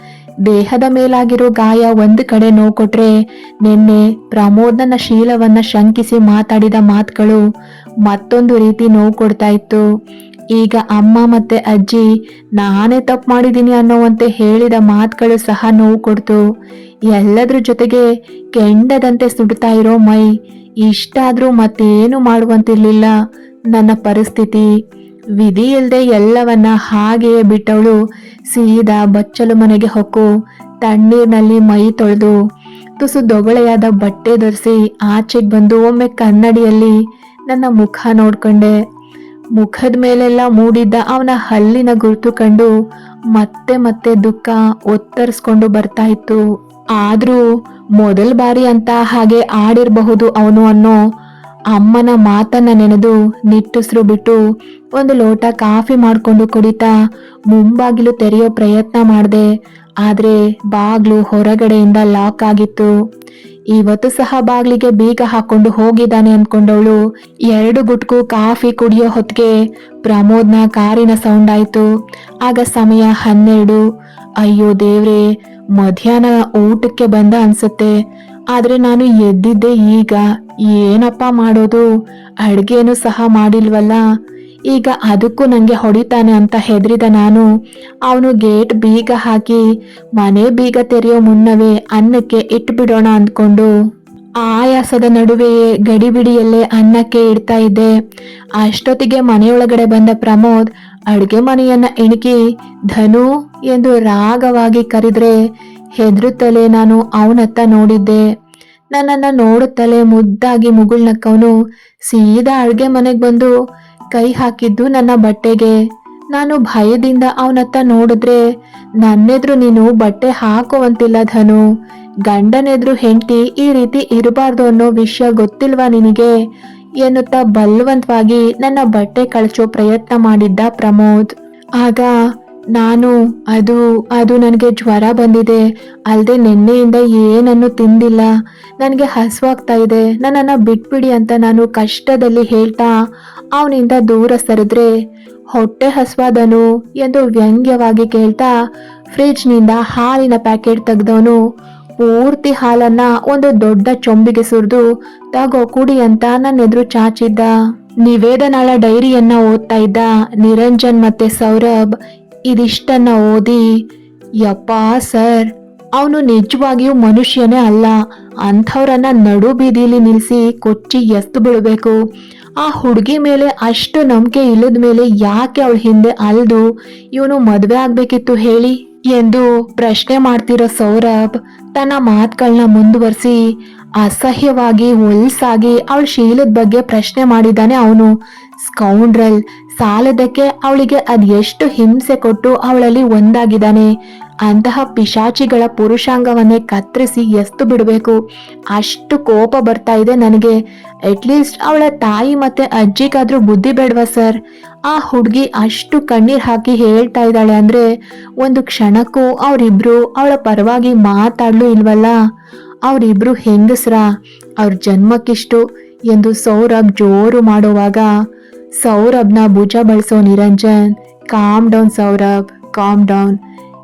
ದೇಹದ ಮೇಲಾಗಿರೋ ಗಾಯ ಒಂದು ಕಡೆ ನೋವು ಕೊಟ್ರೆ ನಿನ್ನೆ ಪ್ರಮೋದನ ಶೀಲವನ್ನ ಶಂಕಿಸಿ ಮಾತಾಡಿದ ಮಾತುಗಳು ಮತ್ತೊಂದು ರೀತಿ ನೋವು ಕೊಡ್ತಾ ಇತ್ತು. ಈಗ ಅಮ್ಮ ಮತ್ತೆ ಅಜ್ಜಿ, ನಾನೇ ತಪ್ಪು ಮಾಡಿದ್ದೀನಿ ಅನ್ನೋವಂತೆ ಹೇಳಿದ ಮಾತುಗಳು ಸಹ ನೋವು ಕೊಡ್ತು ಎಲ್ಲದ್ರ ಜೊತೆಗೆ ಕೆಂಡದಂತೆ ಸುಡ್ತಾ ಇರೋ ಮೈ, ಇಷ್ಟಾದರೂ ಮತ್ತೇನು ಮಾಡುವಂತಿರ್ಲಿಲ್ಲ. ನನ್ನ ಪರಿಸ್ಥಿತಿ ವಿಧಿ ಇಲ್ಲದೆ ಎಲ್ಲವನ್ನ ಹಾಗೆಯೇ ಬಿಟ್ಟವಳು, ಸೀದಾ ಬಚ್ಚಲು ಮನೆಗೆ ಹೊಕ್ಕು, ತಣ್ಣೀರಿನಲ್ಲಿ ಮೈ ತೊಳೆದು, ತುಸು ದೊಗಳೆಯಾದ ಬಟ್ಟೆ ಧರಿಸಿ ಆಚೆಗೆ ಬಂದು ಒಮ್ಮೆ ಕನ್ನಡಿಯಲ್ಲಿ ನನ್ನ ಮುಖ ನೋಡ್ಕೊಂಡೆ. ಮುಖದ ಮೇಲೆಲ್ಲ ಮೂಡಿದ್ದ ಅವನ ಹಲ್ಲಿನ ಗುರುತು ಕಂಡು ಮತ್ತೆ ಮತ್ತೆ ದುಃಖ ಒತ್ತರಿಸ್ಕೊಂಡು ಬರ್ತಾ ಇತ್ತು. ಆದ್ರೂ ಮೊದಲ ಬಾರಿ ಅಂತ ಹಾಗೆ ಆಡಿರಬಹುದು ಅವನು ಅನ್ನೋ ಅಮ್ಮನ ಮಾತನ್ನ ನೆನೆದು ನಿಟ್ಟುಸ್ರು ಬಿಟ್ಟು ಒಂದು ಲೋಟ ಕಾಫಿ ಮಾಡ್ಕೊಂಡು ಕುಡಿತಾ ಮುಂಬಾಗಿಲು ತೆರೆಯೋ ಪ್ರಯತ್ನ ಮಾಡಿದೆ. ಆದ್ರೆ ಬಾಗ್ಲು ಹೊರಗಡೆಯಿಂದ ಲಾಕ್ ಆಗಿತ್ತು. ಇವತ್ತು ಸಹ ಬಾಗ್ಲಿಗೆ ಬೀಗ ಹಾಕೊಂಡು ಹೋಗಿದ್ದಾನೆ ಅಂದ್ಕೊಂಡವಳು ಎರಡು ಗುಟ್ಕು ಕಾಫಿ ಕುಡಿಯೋ ಹೊತ್ತಿಗೆ ಪ್ರಮೋದ್ನ ಕಾರಿನ ಸೌಂಡ್ ಆಯ್ತು. ಆಗ ಸಮಯ ಹನ್ನೆರಡು. ಅಯ್ಯೋ ದೇವ್ರೆ, ಮಧ್ಯಾಹ್ನ ಊಟಕ್ಕೆ ಬಂದ ಅನ್ಸುತ್ತೆ. ಆದ್ರೆ ನಾನು ಎದ್ದಿದ್ದೆ ಈಗ ಏನಪ್ಪ ಮಾಡೋದು? ಅಡುಗೆನೂ ಸಹ ಮಾಡಿಲ್ವಲ್ಲ? ಈಗ ಅದಕ್ಕೂ ನಂಗೆ ಹೊಡಿತಾನೆ ಅಂತ ಹೆದರಿದ ನಾನು. ಅವನು ಗೇಟ್ ಬೀಗ ಹಾಕಿ, ಮನೆ ಬೀಗ ತೆರೆಯೋ ಮುನ್ನವೇ ಅನ್ನಕ್ಕೆ ಇಟ್ಬಿಡೋಣ ಅಂದ್ಕೊಂಡು ಆಯಾಸದ ನಡುವೆಯೇ ಗಡಿಬಿಡಿಯಲ್ಲೇ ಅನ್ನಕ್ಕೆ ಇಡ್ತಾ ಇದ್ದೆ. ಅಷ್ಟೊತ್ತಿಗೆ ಮನೆಯೊಳಗಡೆ ಬಂದ ಪ್ರಮೋದ್ ಅಡುಗೆ ಮನೆಯನ್ನ ಇಣುಕಿ, ಧನು ಎಂದು ರಾಗವಾಗಿ ಕರೆದ್ರೆ ಹೆದರುತ್ತಲೇ ನಾನು ಅವನತ್ತ ನೋಡಿದ್ದೆ. ನನ್ನನ್ನ ನೋಡುತ್ತಲೇ ಮುದ್ದಾಗಿ ಮುಗುಳ್ನಕ್ಕವನು ಸೀದಾ ಅಡುಗೆ ಮನೆಗೆ ಬಂದು ಕೈ ಹಾಕಿದ್ದು ನನ್ನ ಬಟ್ಟೆಗೆ. ನಾನು ಭಯದಿಂದ ಅವನತ್ತ ನೋಡಿದ್ರೆ ನನ್ನೆದ್ರು ನೀನು ಬಟ್ಟೆ ಹಾಕುವಂತಿಲ್ಲ ಧನು. ಗಂಡನೆದ್ರು ಹೆಂಡತಿ ಈ ರೀತಿ ಇರಬಾರ್ದು ಅನ್ನೋ ವಿಷಯ ಗೊತ್ತಿಲ್ವಾ ನಿನಗೆ? ಎನ್ನುತ್ತಾ ಬಲವಂತವಾಗಿ ನನ್ನ ಬಟ್ಟೆ ಕಳಚೋ ಪ್ರಯತ್ನ ಮಾಡಿದ್ದ ಪ್ರಮೋದ್. ಆಗ ನಾನು, ಅದು ಅದು ನನಗೆ ಜ್ವರ ಬಂದಿದೆ. ಅಲ್ಲದೆ ನಿನ್ನೆಯಿಂದ ಏನನ್ನು ತಿಂದಿಲ್ಲ. ನನಗೆ ಹಸುವಾಗ್ತಾ ಇದೆ. ನನ್ನನ್ನು ಬಿಟ್ಬಿಡಿ ಅಂತ ನಾನು ಕಷ್ಟದಲ್ಲಿ ಹೇಳ್ತಾ ಅವನಿಂದ ದೂರ ಸರಿದ್ರೆ ಹೊಟ್ಟೆ ಹಸ್ವಾದನು ಎಂದು ವ್ಯಂಗ್ಯವಾಗಿ ಕೇಳ್ತಾ ಫ್ರಿಡ್ಜ್ನಿಂದ ಹಾಲಿನ ಪ್ಯಾಕೆಟ್ ತೆಗೆದವನು ಪೂರ್ತಿ ಹಾಲನ್ನ ಒಂದು ದೊಡ್ಡ ಚೊಂಬಿಗೆ ಸುರಿದು, ತಗೋ, ಕುಡಿ ಅಂತ ನನ್ನ ಎದುರು ಚಾಚಿದ್ದ ನಿವೇದನಾಳ ಡೈರಿಯನ್ನ ಓದ್ತಾ ಇದ್ದ ನಿರಂಜನ್ ಮತ್ತೆ ಸೌರಭ್ ಇದಿಷ್ಟನ್ನ ಓದಿ, ಯಪ್ಪಾ ಸರ್, ಅವನು ನಿಜವಾಗಿಯೂ ಮನುಷ್ಯನೇ ಅಲ್ಲ. ಅಂಥವ್ರನ್ನ ನಡು ಬೀದಿಲಿ ನಿಲ್ಲಿಸಿ ಕೊಚ್ಚಿ ಎಸ್ತು ಬಿಡಬೇಕು. ಆ ಹುಡುಗಿ ಮೇಲೆ ಅಷ್ಟು ನಂಬಿಕೆ ಇಲ್ಲದ ಮೇಲೆ ಯಾಕೆ ಅವಳ ಹಿಂದೆ ಅಲ್ದು? ಇವನು ಮದುವೆ ಆಗಬೇಕಿತ್ತು ಹೇಳಿ ಎಂದು ಪ್ರಶ್ನೆ ಮಾಡ್ತಿರೋ ಸೌರಭ್ ತನ್ನ ಮಾತುಗಳನ್ನ ಮುಂದುವರಿಸಿ ಅಸಹ್ಯವಾಗಿ ಹೊಲ್ಸಾಗಿ ಅವಳ ಶೀಲದ ಬಗ್ಗೆ ಪ್ರಶ್ನೆ ಮಾಡಿದ್ದಾನೆ ಅವನು. ಸ್ಕೌಂಡ್ರಲ್ ಸಾಲದಕ್ಕೆ ಅವಳಿಗೆ ಅದ್ ಎಷ್ಟು ಹಿಂಸೆ ಕೊಟ್ಟು ಅವಳಲ್ಲಿ ಒಂದಾಗಿದ್ದಾನೆ? ಅಂತಹ ಪಿಶಾಚಿಗಳ ಪುರುಷಾಂಗವನ್ನೇ ಕತ್ತರಿಸಿ ಎಸ್ತು ಬಿಡಬೇಕು. ಅಷ್ಟು ಕೋಪ ಬರ್ತಾ ಇದೆ ನನಗೆ. ಅಟ್ಲೀಸ್ಟ್ ಅವಳ ತಾಯಿ ಮತ್ತೆ ಅಜ್ಜಿಗಾದ್ರೂ ಬುದ್ಧಿ ಬೇಡವಾ ಸರ್? ಆ ಹುಡುಗಿ ಅಷ್ಟು ಕಣ್ಣೀರ್ ಹಾಕಿ ಹೇಳ್ತಾ ಇದ್ದಾಳೆ ಅಂದ್ರೆ ಒಂದು ಕ್ಷಣಕ್ಕೂ ಅವರಿಬ್ರು ಅವಳ ಪರವಾಗಿ ಮಾತಾಡ್ಲು ಇಲ್ವಲ್ಲ? ಅವರಿಬ್ರು ಹೆಂಗಸ್ರ? ಅವ್ರ ಜನ್ಮಕ್ಕಿಷ್ಟು? ಎಂದು ಸೌರಭ್ ಜೋರು ಮಾಡುವಾಗ ಸೌರಭ್ನ ಭುಜ ಬಳಸೋ Niranjan calm down Saurabh calm down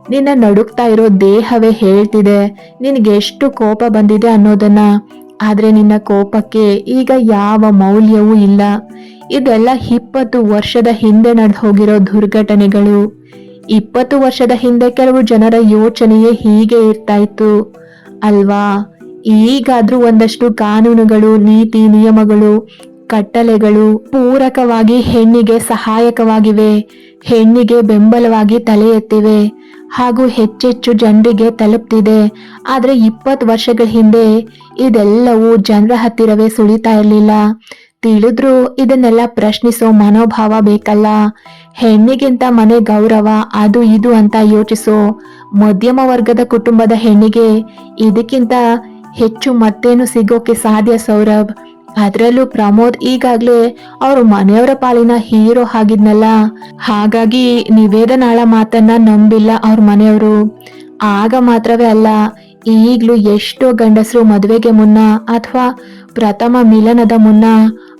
ನಿನ್ನ ನಡುಕ್ತಾ ಇರೋ ದೇಹವೇ ಹೇಳ್ತಿದೆ, ನಿನಗೆ ಎಷ್ಟು ಕೋಪ ಬಂದಿದೆ ಅನ್ನೋದನ್ನ. ಆದರೆ ನಿನ್ನ ಕೋಪಕ್ಕೆ ಈಗ ಯಾವ ಮೌಲ್ಯವೂ ಇಲ್ಲ. ಇದೆಲ್ಲ ಇಪ್ಪತ್ತು ವರ್ಷದ ಹಿಂದೆ ನಡೆದು ಹೋಗಿರೋ ದುರ್ಘಟನೆಗಳು. ಇಪ್ಪತ್ತು ವರ್ಷದ ಹಿಂದೆ ಕೆಲವು ಜನರ ಯೋಚನೆಯೇ ಹೀಗೆ ಇರ್ತಾ ಇತ್ತು. ಅಲ್ವಾ? ಈಗಾದರೂ ಒಂದಷ್ಟು ಕಾನೂನುಗಳು, ನೀತಿ, ನಿಯಮಗಳು ಕಟ್ಟಳೆಗಳು ಪೂರಕವಾಗಿ ಹೆಣ್ಣಿಗೆ ಸಹಾಯಕವಾಗಿವೆ, ಹೆಣ್ಣಿಗೆ ಬೆಂಬಲವಾಗಿ ತಲೆ ಎತ್ತಿವೆ ಹಾಗೂ ಹೆಚ್ಚೆಚ್ಚು ಜನರಿಗೆ ತಲುಪ್ತಿದೆ. ಆದ್ರೆ ಇಪ್ಪತ್ತು ವರ್ಷಗಳ ಹಿಂದೆ ಇದೆಲ್ಲವೂ ಜನರ ಹತ್ತಿರವೇ ಸುಳಿತಾ ಇರಲಿಲ್ಲ. ತಿಳಿದ್ರೂ ಇದನ್ನೆಲ್ಲ ಪ್ರಶ್ನಿಸೋ ಮನೋಭಾವ ಬೇಕಲ್ಲ. ಹೆಣ್ಣಿಗಿಂತ ಮನೆ ಗೌರವ ಅದು ಇದು ಅಂತ ಯೋಚಿಸೋ ಮಧ್ಯಮ ವರ್ಗದ ಕುಟುಂಬದ ಹೆಣ್ಣಿಗೆ ಇದಕ್ಕಿಂತ ಹೆಚ್ಚು ಮತ್ತೇನು ಸಿಗೋಕೆ ಸಾಧ್ಯ ಸೌರಭ್? ಅದರಲ್ಲೂ ಪ್ರಮೋದ್ ಈಗಾಗ್ಲೇ ಅವ್ರ ಮನೆಯವರ ಪಾಲಿನ ಹೀರೋ ಆಗಿದ್ನಲ್ಲ. ಹಾಗಾಗಿ ನಿವೇದನಾಳ ಮಾತನ್ನ ನಂಬಿಲ್ಲ ಅವ್ರ ಮನೆಯವರು. ಆಗ ಮಾತ್ರವೇ ಅಲ್ಲ, ಈಗ್ಲೂ ಎಷ್ಟೋ ಗಂಡಸರು ಮದುವೆಗೆ ಮುನ್ನ ಅಥವಾ ಪ್ರಥಮ ಮಿಲನದ ಮುನ್ನ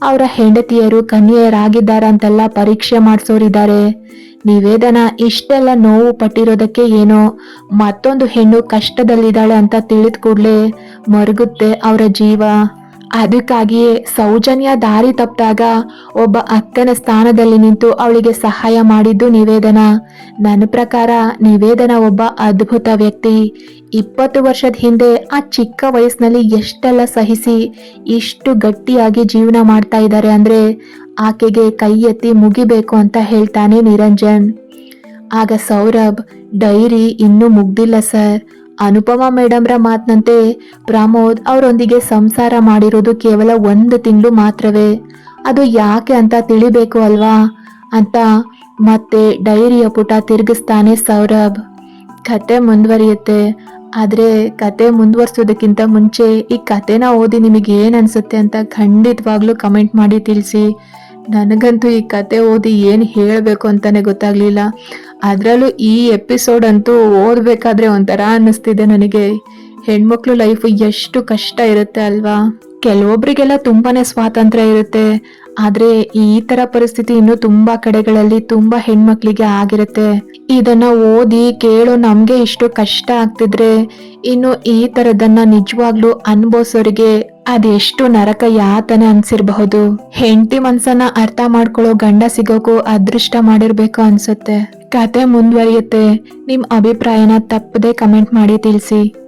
ಅವರ ಹೆಂಡತಿಯರು ಕನ್ಯೆಯರಾಗಿದ್ದಾರಂತೆಲ್ಲ ಪರೀಕ್ಷೆ ಮಾಡಿಸೋರಿದ್ದಾರೆ. ನಿವೇದನ ಇಷ್ಟೆಲ್ಲ ನೋವು ಪಟ್ಟಿರೋದಕ್ಕೆ ಏನೋ ಮತ್ತೊಂದು ಹೆಣ್ಣು ಕಷ್ಟದಲ್ಲಿದ್ದಾಳೆ ಅಂತ ತಿಳಿದ ಕೂಡಲೇ ಮರುಗುತ್ತೆ ಅವರ ಜೀವ. ಅದಕ್ಕಾಗಿಯೇ ಸೌಜನ್ಯ ದಾರಿ ತಪ್ಪಿದಾಗ ಒಬ್ಬ ಅಕ್ಕನ ಸ್ಥಾನದಲ್ಲಿ ನಿಂತು ಅವಳಿಗೆ ಸಹಾಯ ಮಾಡಿದ್ದು ನಿವೇದನ. ನನ್ನ ಪ್ರಕಾರ ನಿವೇದನ ಒಬ್ಬ ಅದ್ಭುತ ವ್ಯಕ್ತಿ. ಇಪ್ಪತ್ತು ವರ್ಷದ ಹಿಂದೆ ಆ ಚಿಕ್ಕ ವಯಸ್ಸಿನಲ್ಲಿ ಎಷ್ಟೆಲ್ಲ ಸಹಿಸಿ ಇಷ್ಟು ಗಟ್ಟಿಯಾಗಿ ಜೀವನ ಮಾಡ್ತಾ ಇದ್ದಾರೆ ಅಂದ್ರೆ ಆಕೆಗೆ ಕೈ ಎತ್ತಿ ಮುಗಿಬೇಕು ಅಂತ ಹೇಳ್ತಾನೆ ನಿರಂಜನ್. ಆಗ ಸೌರಭ್, ಡೈರಿ ಇನ್ನೂ ಮುಗ್ದಿಲ್ಲ ಸರ್. ಅನುಪಮ ಮೇಡಮ್ರ ಮಾತಿನಂತೆ ಪ್ರಮೋದ್ ಅವರೊಂದಿಗೆ ಸಂಸಾರ ಮಾಡಿರೋದು ಕೇವಲ ಒಂದು ತಿಂಗಳು ಮಾತ್ರವೇ. ಅದು ಯಾಕೆ ಅಂತ ತಿಳಿಬೇಕು ಅಲ್ವಾ? ಅಂತ ಮತ್ತೆ ಡೈರಿಯ ಪುಟ ತಿರುಗಿಸ್ತಾನೆ ಸೌರಭ್. ಕತೆ ಮುಂದುವರಿಯುತ್ತೆ. ಆದರೆ ಕತೆ ಮುಂದುವರಿಸೋದಕ್ಕಿಂತ ಮುಂಚೆ ಈ ಕತೆನ ಓದಿ ನಿಮಗೆ ಏನು ಅನಿಸುತ್ತೆ ಅಂತ ಖಂಡಿತವಾಗ್ಲೂ ಕಮೆಂಟ್ ಮಾಡಿ ತಿಳಿಸಿ. ನನಗಂತೂ ಈ ಕತೆ ಓದಿ ಏನು ಹೇಳಬೇಕು ಅಂತಾನೆ ಗೊತ್ತಾಗ್ಲಿಲ್ಲ. ಅದರಲ್ಲೂ ಈ ಎಪಿಸೋಡ್ ಅಂತೂ ಓದಬೇಕಾದ್ರೆ ಒಂಥರ ಅನ್ನಿಸ್ತಿದೆ ನನಗೆ. ಹೆಣ್ಮಕ್ಳು ಲೈಫ್ ಎಷ್ಟು ಕಷ್ಟ ಇರುತ್ತೆ ಅಲ್ವಾ? ಕೆಲವೊಬ್ರಿಗೆಲ್ಲ ತುಂಬಾನೇ ಸ್ವಾತಂತ್ರ್ಯ ಇರುತ್ತೆ. ಆದ್ರೆ ಈ ತರ ಪರಿಸ್ಥಿತಿ ಇನ್ನು ತುಂಬಾ ಕಡೆಗಳಲ್ಲಿ ತುಂಬಾ ಹೆಣ್ಮಕ್ಳಿಗೆ ಆಗಿರುತ್ತೆ. ಇದನ್ನ ಓದಿ ಕೇಳೋ ನಮಗೆ ಇಷ್ಟು ಕಷ್ಟ ಆಗ್ತಿದ್ರೆ, ಇನ್ನು ಈ ತರದನ್ನ ನಿಜವಾಗ್ಲೂ ಅನ್ಭವಿಸೋರಿಗೆ ಅದೆಷ್ಟು ನರಕ ಯಾತನೆ ಅನ್ಸಿರ್ಬಹುದು. ಹೆಂಡತಿ ಮನ್ಸನ್ನ ಅರ್ಥ ಮಾಡ್ಕೊಳ್ಳೋ ಗಂಡ ಸಿಗೋಕು ಅದೃಷ್ಟ ಮಾಡಿರ್ಬೇಕು ಅನ್ಸುತ್ತೆ. ಕತೆ ಮುಂದುವರಿಯುತ್ತೆ. ನಿಮ್ ಅಭಿಪ್ರಾಯನ ತಪ್ಪದೆ ಕಮೆಂಟ್ ಮಾಡಿ ತಿಳಿಸಿ.